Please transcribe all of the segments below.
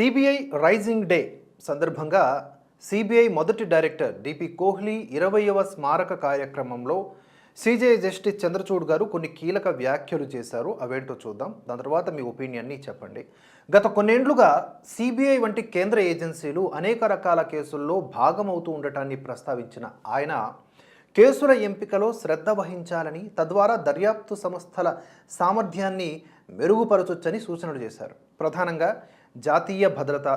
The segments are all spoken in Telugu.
సిబిఐ రైజింగ్ డే సందర్భంగా సిబిఐ మొదటి డైరెక్టర్ డిపి కోహ్లీ ఇరవయవ స్మారక కార్యక్రమంలో సిజే జస్టిస్ చంద్రచూడ్ గారు కొన్ని కీలక వ్యాఖ్యలు చేశారు. అవేంటో చూద్దాం. దాని తర్వాత మీ ఒపీనియన్ని చెప్పండి. గత కొన్నేండ్లుగా సిబిఐ వంటి కేంద్ర ఏజెన్సీలు అనేక రకాల కేసుల్లో భాగమవుతూ ఉండటాన్ని ప్రస్తావించిన ఆయన కేసుల ఎంపికలో శ్రద్ధ వహించాలని తద్వారా దర్యాప్తు సంస్థల సామర్థ్యాన్ని మెరుగుపరచొచ్చని సూచనలు చేశారు. ప్రధానంగా జాతీయ భద్రత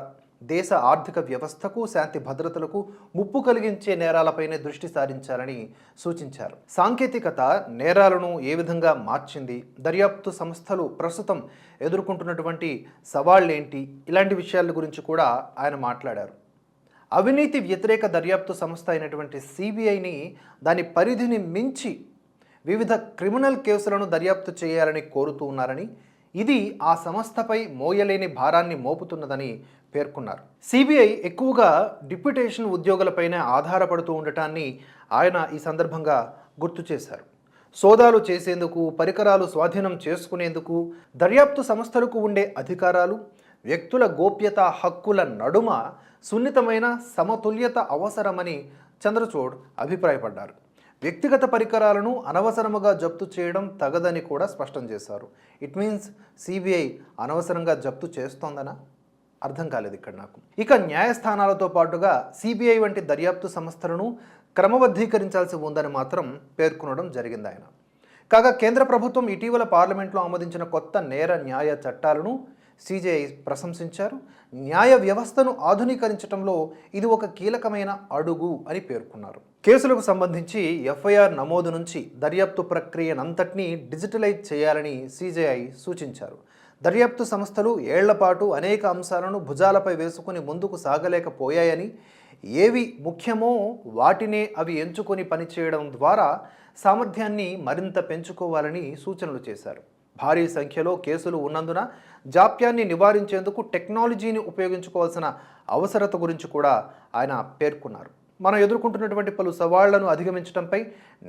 దేశ ఆర్థిక వ్యవస్థకు శాంతి భద్రతలకు ముప్పు కలిగించే నేరాలపైనే దృష్టి సారించాలని సూచించారు. సాంకేతికత నేరాలను ఏ విధంగా మార్చింది? దర్యాప్తు సంస్థలు ప్రస్తుతం ఎదుర్కొంటున్నటువంటి సవాళ్ళేంటి? ఇలాంటి విషయాల గురించి కూడా ఆయన మాట్లాడారు. అవినీతి వ్యతిరేక దర్యాప్తు సంస్థ అయినటువంటి సిబిఐని దాని పరిధిని మించి వివిధ క్రిమినల్ కేసులను దర్యాప్తు చేయాలని కోరుతూ ఉన్నారని ఇది ఆ సంస్థపై మోయలేని భారాన్ని మోపుతున్నదని పేర్కొన్నారు. సిబిఐ ఎక్కువగా డిప్యుటేషన్ ఉద్యోగులపైనే ఆధారపడుతూ ఉండటాన్ని ఆయన ఈ సందర్భంగా గుర్తు చేశారు. సోదాలు చేసేందుకు పరికరాలు స్వాధీనం చేసుకునేందుకు దర్యాప్తు సంస్థలకు ఉండే అధికారాలు వ్యక్తుల గోప్యత హక్కుల నడుమ సున్నితమైన సమతుల్యత అవసరమని చంద్రచూడ్ అభిప్రాయపడ్డారు. వ్యక్తిగత పరికరాలను అనవసరముగా జప్తు చేయడం తగదని కూడా స్పష్టం చేశారు. ఇట్ మీన్స్ సిబిఐ అనవసరంగా జప్తు చేస్తోందనా? అర్థం కాలేదు ఇక్కడ నాకు. ఇక న్యాయస్థానాలతో పాటుగా సిబిఐ వంటి దర్యాప్తు సంస్థలను క్రమబద్ధీకరించాల్సి ఉందని మాత్రం పేర్కొనడం జరిగింది ఆయన. కాగా కేంద్ర ప్రభుత్వం ఇటీవల పార్లమెంట్లో ఆమోదించిన కొత్త నేర న్యాయ చట్టాలను సిజేఐ ప్రశంసించారు. న్యాయ వ్యవస్థను ఆధునీకరించడంలో ఇది ఒక కీలకమైన అడుగు అని పేర్కొన్నారు. కేసులకు సంబంధించి ఎఫ్ఐఆర్ నమోదు నుంచి దర్యాప్తు ప్రక్రియనంతటినీ డిజిటలైజ్ చేయాలని సిజేఐ సూచించారు. దర్యాప్తు సంస్థలు ఏళ్ళపాటు అనేక అంశాలను భుజాలపై వేసుకుని ముందుకు సాగలేకపోయాయని ఏవి ముఖ్యమో వాటినే అవి ఎంచుకొని పనిచేయడం ద్వారా సామర్థ్యాన్ని మరింత పెంచుకోవాలని సూచనలు చేశారు. భారీ సంఖ్యలో కేసులు ఉన్నందున జాప్యాన్ని నివారించేందుకు టెక్నాలజీని ఉపయోగించుకోవాల్సిన అవసరత గురించి కూడా ఆయన పేర్కొన్నారు. మనం ఎదుర్కొంటున్నటువంటి పలు సవాళ్ళను అధిగమించడంపై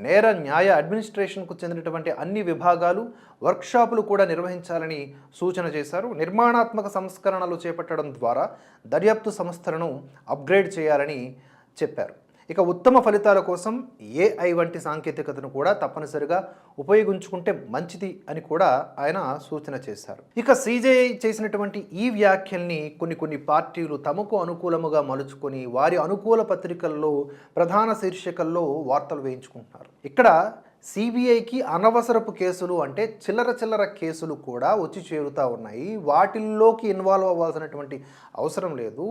నేర న్యాయ అడ్మినిస్ట్రేషన్కు చెందినటువంటి అన్ని విభాగాలు వర్క్షాపులు కూడా నిర్వహించాలని సూచన చేశారు. నిర్మాణాత్మక సంస్కరణలు చేపట్టడం ద్వారా దర్యాప్తు సంస్థలను అప్గ్రేడ్ చేయాలని చెప్పారు. ఇక ఉత్తమ ఫలితాల కోసం ఏఐ వంటి సాంకేతికతను కూడా తప్పనిసరిగా ఉపయోగించుకుంటే మంచిది అని కూడా ఆయన సూచన చేశారు. ఇక సిజేఐ చేసినటువంటి ఈ వ్యాఖ్యల్ని కొన్ని కొన్ని పార్టీలు తమకు అనుకూలముగా మలుచుకొని వారి అనుకూల పత్రికల్లో ప్రధాన శీర్షికల్లో వార్తలు వేయించుకుంటున్నారు. ఇక్కడ సిబిఐకి అనవసరపు కేసులు అంటే చిల్లర చిల్లర కేసులు కూడా వచ్చి చేరుతూ ఉన్నాయి. వాటిల్లోకి ఇన్వాల్వ్ అవ్వాల్సినటువంటి అవసరం లేదు.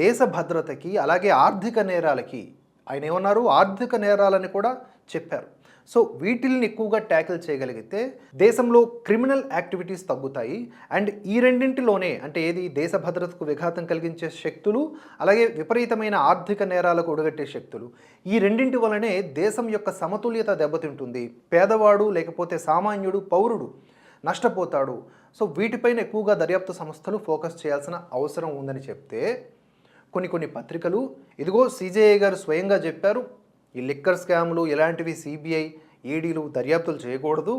దేశ భద్రతకి అలాగే ఆర్థిక నేరాలకి ఆయన ఏమన్నారు? ఆర్థిక నేరాలని కూడా చెప్పారు. సో వీటిల్ని ఎక్కువగా ట్యాకిల్ చేయగలిగితే దేశంలో క్రిమినల్ యాక్టివిటీస్ తగ్గుతాయి. అండ్ ఈ రెండింటిలోనే అంటే ఏది? దేశ భద్రతకు విఘాతం కలిగించే శక్తులు అలాగే విపరీతమైన ఆర్థిక నేరాలకు ఒడగట్టే శక్తులు. ఈ రెండింటి వలనే దేశం యొక్క సమతుల్యత దెబ్బతింటుంది. పేదవాడు లేకపోతే సామాన్యుడు పౌరుడు నష్టపోతాడు. సో వీటిపైన ఎక్కువగా దర్యాప్తు సంస్థలు ఫోకస్ చేయాల్సిన అవసరం ఉందని చెప్తే కొన్ని కొన్ని పత్రికలు. ఇదిగో సీజేఐ గారు స్వయంగా చెప్పారు ఈ లిక్కర్ స్కామ్లు ఇలాంటివి సిబిఐ ఈడీలు దర్యాప్తులు చేయకూడదు.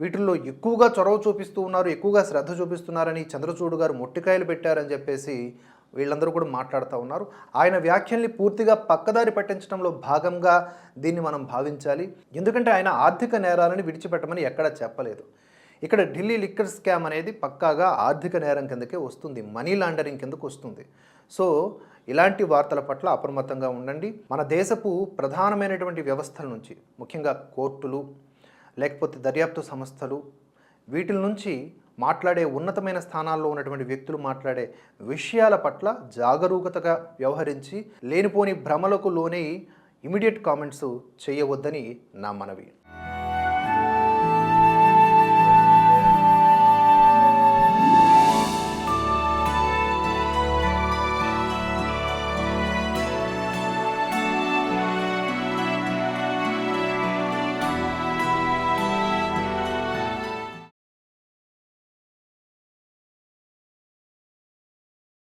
వీటిల్లో ఎక్కువగా చొరవ చూపిస్తూ ఉన్నారు ఎక్కువగా శ్రద్ధ చూపిస్తున్నారని చంద్రచూడు గారు మొట్టికాయలు పెట్టారని చెప్పేసి వీళ్ళందరూ కూడా మాట్లాడుతూ ఉన్నారు. ఆయన వ్యాఖ్యల్ని పూర్తిగా పక్కదారి పట్టించడంలో భాగంగా దీన్ని మనం భావించాలి. ఎందుకంటే ఆయన ఆర్థిక నేరాలను విడిచిపెట్టమని ఎక్కడా చెప్పలేదు. ఇక్కడ ఢిల్లీ లిక్కర్ స్కామ్ అనేది పక్కాగా ఆర్థిక నేరం కిందకే వస్తుంది మనీ లాండరింగ్ కిందకు వస్తుంది. సో ఇలాంటి వార్తల పట్ల అప్రమత్తంగా ఉండండి. మన దేశపు ప్రధానమైనటువంటి వ్యవస్థల నుంచి ముఖ్యంగా కోర్టులు లేకపోతే దర్యాప్తు సంస్థలు వీటి నుంచి మాట్లాడే ఉన్నతమైన స్థానాల్లో ఉన్నటువంటి వ్యక్తులు మాట్లాడే విషయాల పట్ల జాగరూకతగా వ్యవహరించి లేనిపోని భ్రమలకు లోనే ఇమీడియట్ కామెంట్స్ చేయవద్దని నా మనవి.